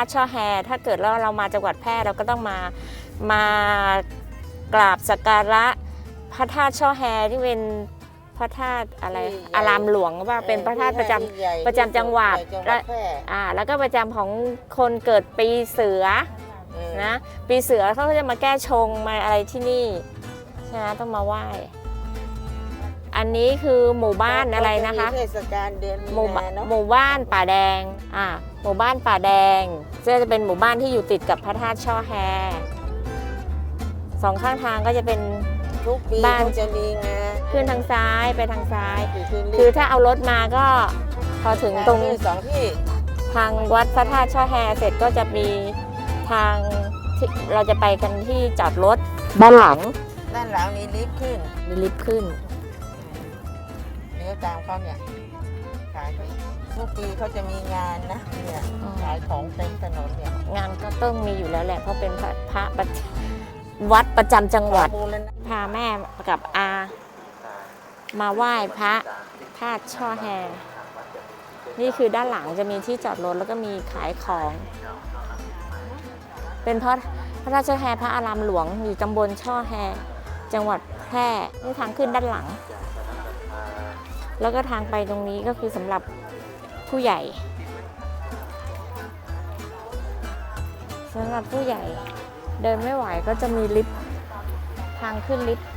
พระธาตุช่อแฮถ้าเกิดว่าเรามาจังหวัดแพร่เราก็ต้องมามากราบสักการะพระธาตุช่อแฮที่เป็นพระธาตุอะไรที่ใหญ่อารามหลวงว่าเป็นพระธาตุประจำที่ใหญ่ประจำจังหวัดจังหวัดแพร่อ่าแล้วก็ประจำของคนเกิดปีเสือเออนะปีเสือเขาก็จะมาแก้ชงมาอะไรที่นี่ใช่ไหมต้องมาไหว้ อันนี้คือหมู่บ้านอะไรนะคะก็จมีเทศกาลเดือนมีหมู่บ้านาเนาะหมู่บ้านป่าแดงอ่า หมู่บ้านป่าแดงซึ่งจะเป็นหมู่บ้านที่อยู่ติดกับพระธาตุช่อแฮสองข้างทางก็จะเป็นทุกปีบ้านเขาจะมีงานขึ้นทางซ้ายไปทางซ้ายขึ้นคือถ้าเอารถมาก็พอถึงตรงที่สองที่ทางวัดพระธาตุช่อแฮเสร็จก็จะมีทางที่เราจะไปกันที่จอดรถด้านหลัง ด้านหลังมีลิฟต์ขึ้นมีลิฟต์ขึ้นเลี้ยวตามเขาเนี่ยขายเขา ทุกปีเขาจะมีงานนะเนี่ยอ๋อ ขายของเต็มถนนเนี่ยงานก็ต้องมีอยู่แล้วแหละเพราะเป็นพระพระประจวัดประจำจังหวัด มูลนิธิพาแม่กับอา มาไหว้พระธาตุช่อแฮ นี่คือด้านหลังจะมีที่จอดรถแล้วก็มีขายของ เป็นเพราะพระราชแฮพระอารามหลวงอยู่ตำบลช่อแฮ จังหวัดแพร่นี่ทางขึ้นด้านหลัง แล้วก็ทางไปตรงนี้ก็คือสำหรับ ผู้ใหญ่สำหรับผู้ใหญ่เดินไม่ไหวก็จะมีลิฟต์ทางขึ้นลิฟต์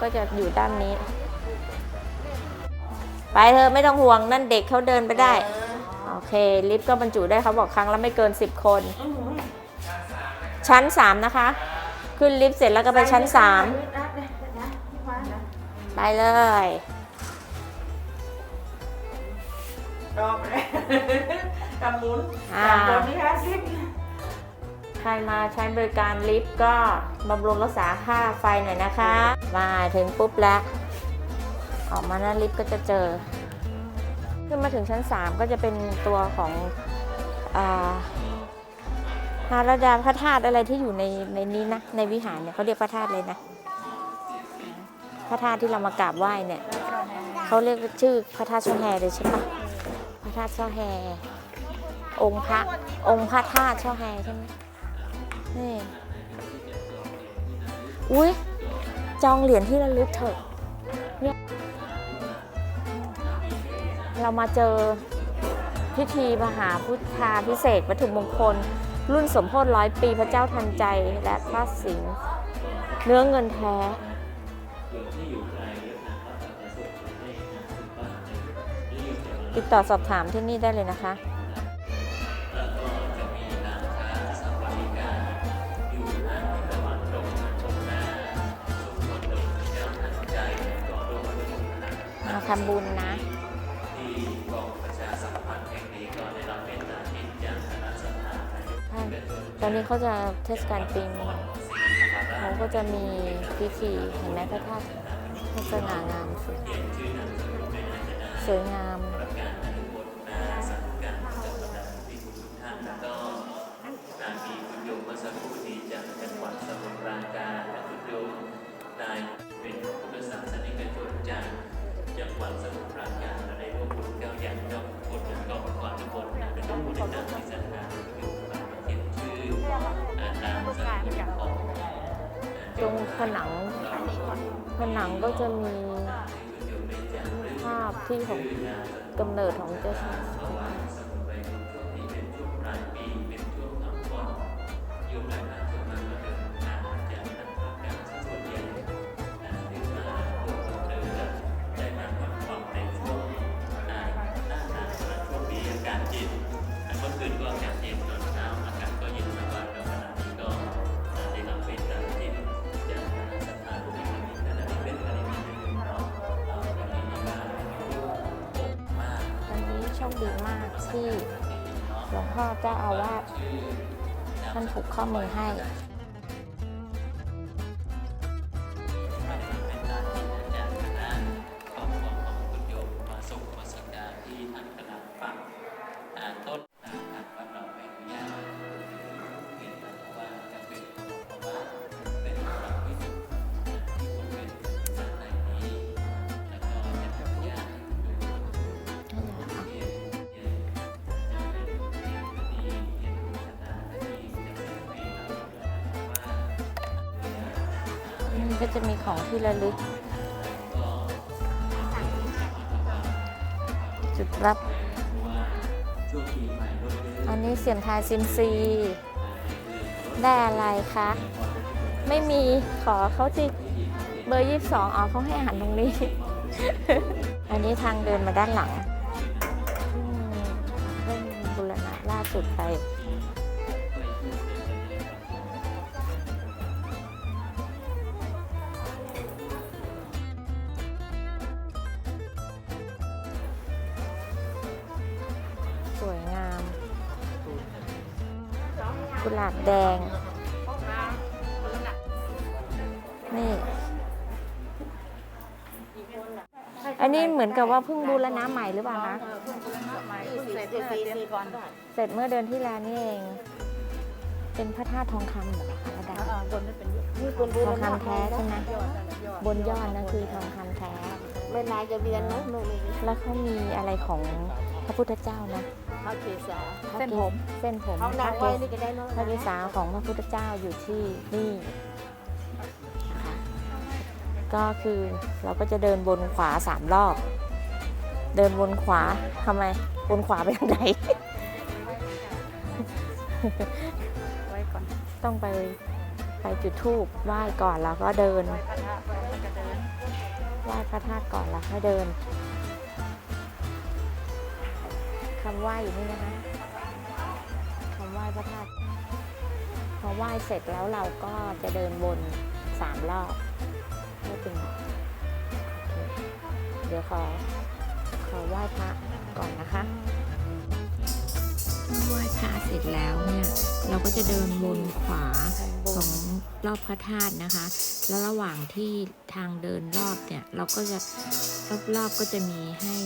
ก็จะอยู่ด้านนี้ ไปเธอไม่ต้องห่วงนั่นเด็กเขาเดินไปได้ โอเค ลิฟต์ก็บรรจุได้เขาบอกครั้งละไม่เกิน 10 คน ชั้น 3 นะคะ ขึ้นลิฟต์เสร็จแล้วก็ไปชั้น 3 ไปเลย ดอกเลยกำมุนอ่าสามคนนี่ห้าสิบใครมาใช้บริการลิฟต์ก็บำรุงรักษาค่าไฟหน่อยนะคะ มาถึงปุ๊บแล้ว ออกมาหน้าลิฟต์ก็จะเจอ ขึ้นมาถึงชั้น 3 ก็จะเป็นตัวของอาพระราดาพระธาตุอะไรที่อยู่ในในนี้นะ ในวิหารเนี่ยเขาเรียกพระธาตุเลยนะ พระธาตุที่เรามากราบไหว้เนี่ยเขาเรียกชื่อพระธาตุช่อแฮเลยใช่ปะ ระธาตุช่อแฮ องค์พระองค์พระธาตุช่อแฮใช่ไหมนี่อุ้ยจองเหรียญที่ระลึกเถอะเนี่ยเรามาเจอพิธีมหาพุทธาพิเศษวัตถุมงคล รุ่นสมโพธิร้อยปีพระเจ้าทันใจและพระสิงห์เนื้อเงินแท้ ติดต่อสอบถามที่นี่ได้เลยนะคะมาทำบุญนะตอนนี้เขาจะเทศกาลปีใหม่เขาก็จะมีพิธีเห็นไหมพระธาตุโฆษณางามสุดสวยงามนางมีคุณโยมมาสักครู่นี้จากจังหวัดสมุทรปรามสุด สมุทรปราการและได้ร่วมบุญเก้าอย่างยอดคนและก็ก่อนทุกคนเป็นผู้ในนามที่ศรัทธาอยู่บางเขียนชื่ออ่านามสกุลของตรงผนังผนังก็จะมีภาพที่ของกำเนิดของเจ้าชายสิท ดีมากที่หลวงพ่อเจ้าอาวาสท่านผูกข้อมือให้ ก็จะมีของที่ระลึก จุดรับ อันนี้เสียมทายซิมซี ได้อะไรคะ ไม่มีขอเขาสิเบอร์ยี่สิบสองอ๋อเขาให้อ่านตรงนี้ อันนี้ทางเดินมาด้านหลังอืมเร่งบุรณะล่าสุดไป หลาบแดง นี่ อันนี้เหมือนกับว่าเพิ่งบูรณะใหม่หรือเปล่าคะเสร็จเมื่อเดือนก่อนเสร็จเมื่อเดือนที่แล้วนี่เอง เป็นพระธาตุทองคำเหรอคะระดาบนนั้นเป็นนี่คนทองคำแท้ใช่ไหมบนยอดนะคือทองคำแท้ไม่นายจะเรียนนะไม่ไม่แล้วเขามีอะไรของ พระพุทธเจ้านะพระเกศาเส้นผมเส้นผมเขาพนาระงเกไว้ศนี่ก็ได้เนาะพระเกศาของพระพุทธเจ้าอยู่ที่นี่นะคะก็คือเราก็จะเดินบนขวาสามรอบ เดินวนขวาทำไมวนขวาไปทางไหนไว้ก่อนต้องไปไปจุดธูปไหว้ก่อนแล้วก็เดินพระธาตุแล้วก็เดินไหว้พระธาตุก่อนแล้วค่อยเดิน คำไหว้อยู่นี่นะคะคำไหว้พระธาตุพอไหว้เสร็จแล้วเราก็จะเดินบนสามรอบเพื่เป็นเดี๋ยวขอขอไหว้พระก่อนนะคะไหว้พระเสร็จแล้วเนี่ยเราก็จะเดินบนขวาของรอบพระธาตุนะคะ แล้วระหว่างที่ทางเดินรอบเนี่ยเราก็จะรอบๆก็จะมีให้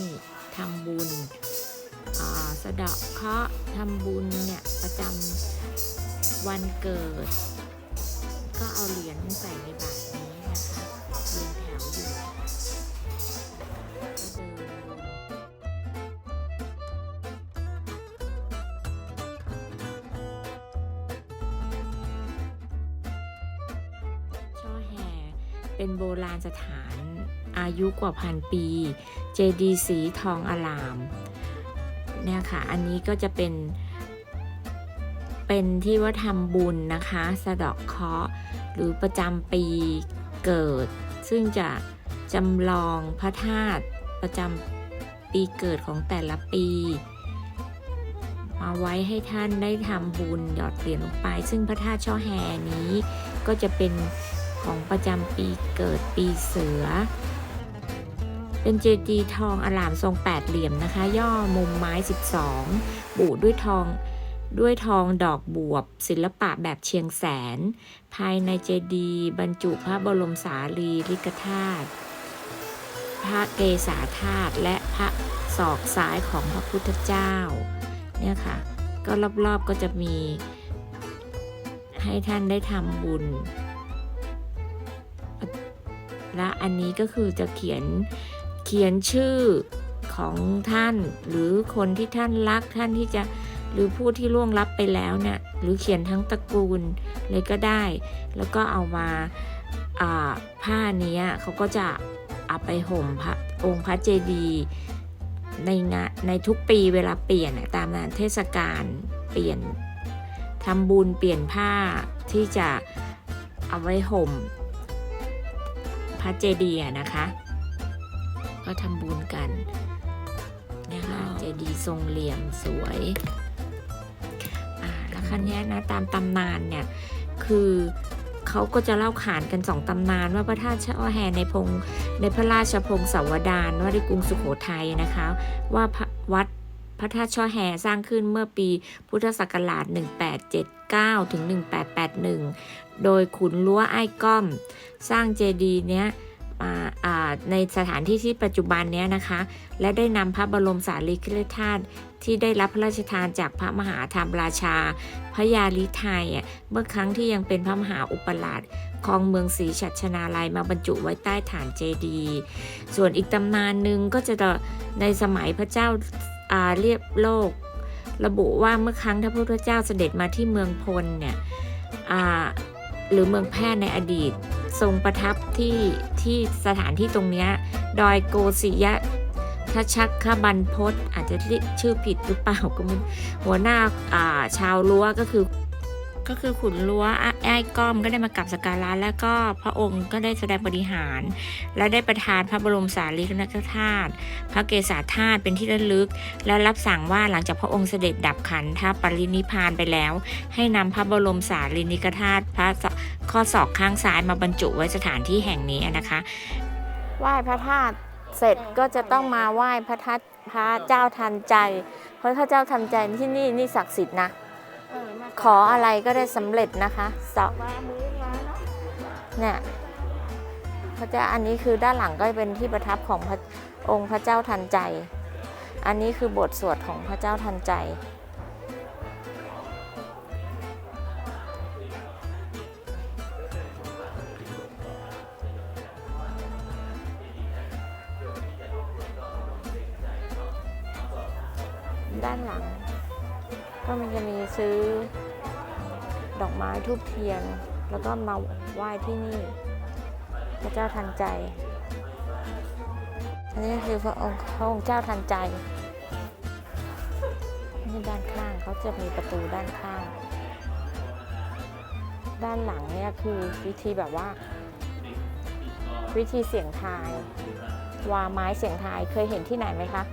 ทำบุญ สะเดาะเคราะห์ทำบุญเนี่ยประจำวันเกิด ก็เอาเหรียญใส่ในบาตรนี้นะคะเรียงแถวอยู่ก็เดินช่อแห่เป็นโบราณสถานอายุกว่าพันปี เจดีสีทองอลาม เนี่ยค่ะ อันนี้ก็จะเป็น เป็นที่ว่าทำบุญนะคะ สะเดาะเคราะห์หรือประจำปีเกิด ซึ่งจะจำลองพระธาตุประจำปีเกิดของแต่ละปี มาไว้ให้ท่านได้ทำบุญหยอดเหรียญลงไป ซึ่งพระธาตุช่อแห่นี้ก็จะเป็นของประจำปีเกิดปีเสือ เป็นเจดีย์ทองอลามทรงแปดเหลี่ยมนะคะ ย่อมุมไม้ 12บุด้วยทองด้วยทองดอกบวบ ศิลปะแบบเชียงแสน ภายในเจดีย์บรรจุพระบรมสารีริกธาตุพระเกศาธาตุและพระศอกซ้ายของพระพุทธเจ้าเนี่ยค่ะ ก็รอบๆก็จะมี ให้ท่านได้ทำบุญ และอันนี้ก็คือจะเขียน เขียนชื่อของท่าน หรือคนที่ท่านรักท่านที่จะหรือผู้ที่ล่วงลับไปแล้วเนี่ยหรือเขียนทั้งตระกูลเลยก็ได้ แล้วก็เอามาาผ้าเนี้ยเขาก็จะเอาไปห่มพระองค์พระเจดีย์ในงานในทุกปีเวลาเปลี่ยนตามงานเทศกาลเปลี่ยนทำบุญเปลี่ยนผ้าที่จะเอาไว้ห่มพระเจดีย์นะคะ ก็ทำบุญกันนะคะเจดีย์ทรงเหลี่ยมสวยอ่าแล้วคันนี้ยนะตามตำนานเนี่ยคือเขาก็จะเล่าขานกันสองตำนานว่าพระธาตุช่อแฮในพงในพระราชพงศาวดารว่าในกรุงสุโขทัยนะคะ ว่าพระวัดพระธาตุช่อแฮสร้างขึ้นเมื่อปีพุทธศักราช 1879 ถึง 1881 โดยขุนรั้วไอ้ก้อม สร้างเจดีย์เนี้ย มาในสถานที่ที่ปัจจุบันเนี้ยนะคะ และได้นำพระบรมสารีริกธาตุที่ได้รับพระราชทานจากพระมหาธรรมราชา พระยาลิไทยเมื่อครั้งที่ยังเป็นพระมหาอุปราชครองเมืองศรีชัชนาลัยมาบรรจุไว้ใต้ฐานเจดีย์ส่วนอีกตำนานหนึ่งก็จะในสมัยพระเจ้าอาเรียบโลก ระบุว่าเมื่อครั้งพระพุทธเจ้าเสด็จมาที่เมืองพลเนี่ย หรือเมืองแพร่ในอดีต ทรงประทับที่ที่สถานที่ตรงนี้ดอยโกศิยะทชักขบันพศอาจจะเรียกชื่อผิดหรือเปล่าก็ไม่หัวหน้าาชาวรั้วก็คือ ก็คือขุนรั้วไอ้ก้อมก็ได้มากราบสักการะแล้วก็พระองค์ก็ได้แสดงบริหาร และได้ประทานพระบรมสารีริกธาตุพระเกศาธาตุเป็นที่ระลึก และรับสั่งว่าหลังจากพระองค์เสด็จดับขันธปรินิพานไปแล้ว ให้นำพระบรมสารีริกธาตุพระข้อศอกข้างซ้ายมาบรรจุไว้สถานที่แห่งนี้นะคะไหว้พระธาตุเสร็จก็จะต้องมาไหว้พระธาตุพระเจ้าทันใจ เพราะพระเจ้าทันใจที่นี่นี่ศักดิ์สิทธิ์นะ ขออะไรก็ได้สำเร็จนะคะสอบวามือมาเนาะเนี่ยพระเจ้าอันนี้คือด้านหลังก็เป็นที่ประทับของพระองค์พระเจ้าทันใจ อันนี้คือบทสวดของพระเจ้าทันใจ จะมีซื้อดอกไม้ทูบเทียน แล้วก็มาไหว้ที่นี่ พระเจ้าทันใจ อันนี้คือพระองค์พระองค์เจ้าทันใจนี่ด้านข้างเขาจะมีประตูด้านข้าง ด้านหลังเนี่ยคือวิธีแบบว่า วิธีเสียงทาย วาไม้เสียงทายเคยเห็นที่ไหนไหมคะ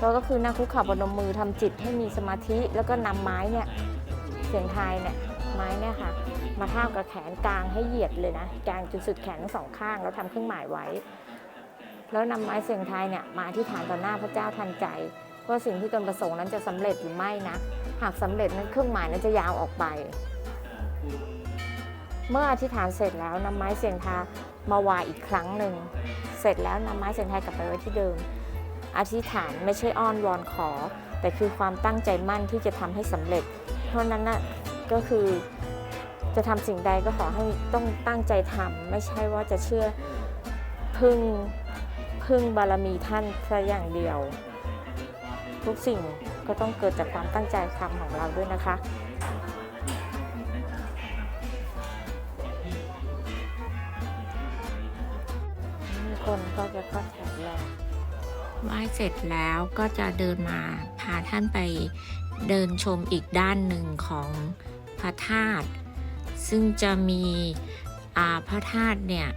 ก็ก็คือนั่งคุกเข่าบนมือทำจิตให้มีสมาธิแล้วก็นำไม้เนี่ยเสียงไทยเนี่ยไม้เนี่ยค่ะ มาทากับแขนกลางให้เหยียดเลยนะกลางจนสุดแขนทั้งสองข้างแล้วทำเครื่องหมายไว้ แล้วนำไม้เสียงไทยเนี่ยมาอธิษฐานต่อหน้าพระเจ้าทันใจว่าสิ่งที่ตนประสงค์นั้นจะสำเร็จหรือไม่นะ หากสำเร็จนั้นเครื่องหมายนั้นจะยาวออกไป เมื่ออธิษฐานเสร็จแล้วนำไม้เสียงทายมาวางอีกครั้งหนึ่ง เสร็จแล้วนำไม้เสียงไทยกลับไปไว้ที่เดิม อธิษฐานไม่ใช่อ้อนวอนขอ แต่คือความตั้งใจมั่นที่จะทำให้สำเร็จ เพราะนั้นน่ะก็คือจะทำสิ่งใดก็ขอให้ต้องตั้งใจทำไม่ใช่ว่าจะเชื่อพึ่งพึ่งบารมีท่านแค่อย่างเดียว ทุกสิ่งก็ต้องเกิดจากความตั้งใจทำของเราด้วยนะคะ ไหว้เสร็จแล้วก็จะเดินมาพาท่านไปเดินชมอีกด้านหนึ่งของพระธาตุซึ่งจะมีอาพระธาตุเนี่ย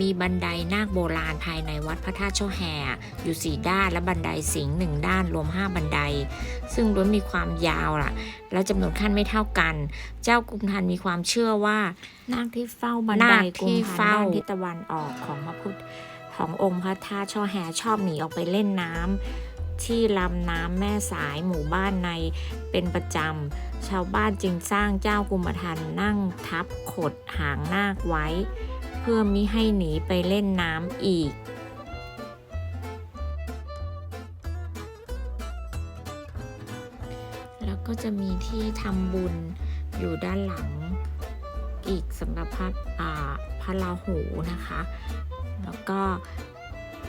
มีบันไดนาคโบราณภายในวัดพระธาตุเจ้าแห่อยู่สี่ด้านและบันไดสิงห์หนึ่งด้านรวม 5 บันได ซึ่งล้วนมีความยาวล่ะ และจำนวนขั้นไม่เท่ากัน เจ้ากุมทันมีความเชื่อว่านาคที่เฝ้าบันไดที่เฝ้าทิศตะวันออกของพระพุทธ ขององค์พระธาตุช่อแห่ชอบหนีออกไปเล่นน้ำที่ลำน้ำแม่สายหมู่บ้านในเป็นประจำชาวบ้านจึงสร้างเจ้ากุมทันนั่งทับขดหางนาคไว้ เพื่อมิให้หนีไปเล่นน้ำอีกแล้วก็จะมีที่ทำบุญอยู่ด้านหลัง อีกสำหรับพระอ่าพระราหูนะคะ แล้วก็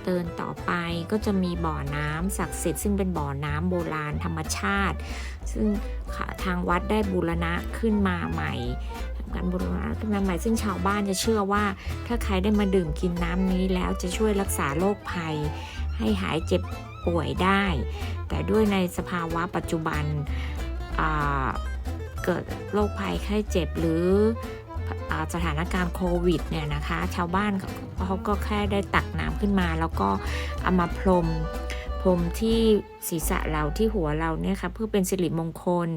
เดินต่อไปก็จะมีบ่อน้ำศักดิ์สิทธิ์ซึ่งเป็นบ่อน้ำโบราณธรรมชาติ ซึ่งทางวัดได้บูรณะขึ้นมาใหม่ทำการบูรณะขึ้นมาใหม่ซึ่งชาวบ้านจะเชื่อว่า ถ้าใครได้มาดื่มกินน้ำนี้แล้วจะช่วยรักษาโรคภัย ให้หายเจ็บป่วยได้ แต่ด้วยในสภาวะปัจจุบันเกิดโรคภัยไข้เจ็บหรือ สถานการณ์โควิดเนี่ยนะคะ ชาวบ้านเขาก็แค่ได้ตักน้ำขึ้นมา แล้วก็เอามาพรมพรมที่ศีรษะเราที่หัวเราเนี่ยค่ะเพื่อเป็นสิริมงคล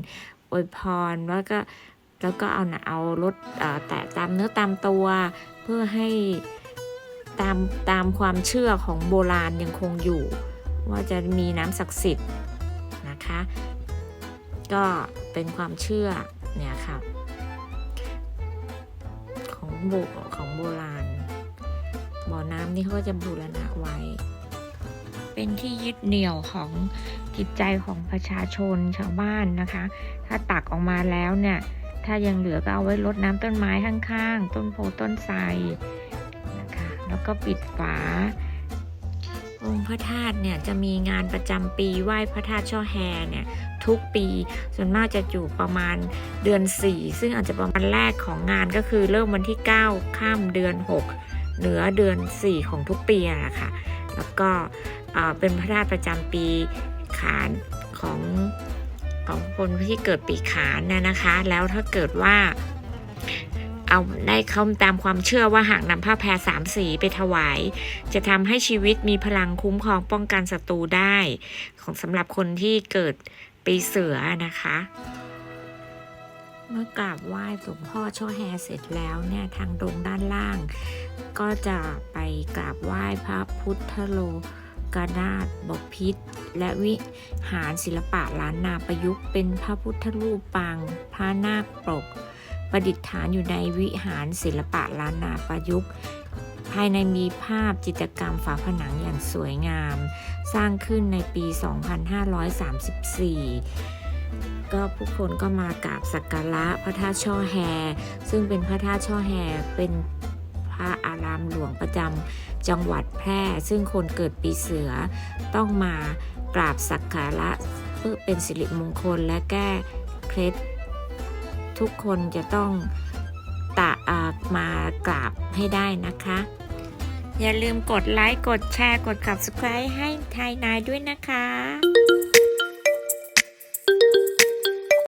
อวยพรแล้วก็แล้วก็เอาหนะเอารถแตะตามเนื้อตามตัวเพื่อให้ตามตามความเชื่อของโบราณยังคงอยู่ ว่าจะมีน้ำศักดิ์สิทธิ์นะคะ ก็เป็นความเชื่อเนี่ยค่ะ บของโบราณ บ่อน้ำนี่เขาก็จะบูรณะไว้ เป็นที่ยึดเหนี่ยวของจิตใจของประชาชนชาวบ้านนะคะ ถ้าตักออกมาแล้วเนี่ย ถ้ายังเหลือก็เอาไว้รดน้ำต้นไม้ข้างๆ ต้นโพต้นไทรนะคะ แล้วก็ปิดฝา องค์พระธาตุเนี่ยจะมีงานประจำปีไหว้พระธาตุช่อแฮเนี่ยทุกปีส่วนมากจะอยู่ประมาณเดือน 4 ซึ่งอาจจะประมาณแรกของงานก็คือเริ่มวันที่ 9 ข้ามเดือน 6 เหนือเดือน 4 ของทุกปีอะค่ะ แล้วก็เป็นพระธาตุประจำปีขานของของคนที่เกิดปีขานนะนะคะ แล้วถ้าเกิดว่า เอาได้เข้าตามความเชื่อว่าหากนำผ้าแพรสามสีไปถวาย จะทำให้ชีวิตมีพลังคุ้มครองป้องกันศัตรูได้ ของสำหรับคนที่เกิดปีเสือนะคะ เมื่อกราบไหว้หลวงพ่อช่อแฮเสร็จแล้วเนี่ยทางตรงด้านล่าง ก็จะไปกราบไหว้พระพุทธโลกนาถบพิษ และวิหารศิลปะล้านนาประยุกต์เป็นพระพุทธรูปปางพระนาคปก ประดิษฐานอยู่ในวิหารศิลปะล้านนาประยุกต์ ภายในมีภาพจิตรกรรมฝาผนังอย่างสวยงาม สร้างขึ้นในปี 2534 ก็ผู้คนก็มากราบสักการะพระธาตุช่อแฮ ซึ่งเป็นพระธาตุช่อแฮเป็นพระอารามหลวงประจำจังหวัดแพร่ ซึ่งคนเกิดปีเสือต้องมากราบสักการะเพื่อเป็นสิริมงคลและแก้เคล็ด ทุกคนจะต้องตะมากราบให้ได้นะคะ อย่าลืมกดไลค์ กดแชร์ กด subscribe ให้ไทยนายด้วยนะคะ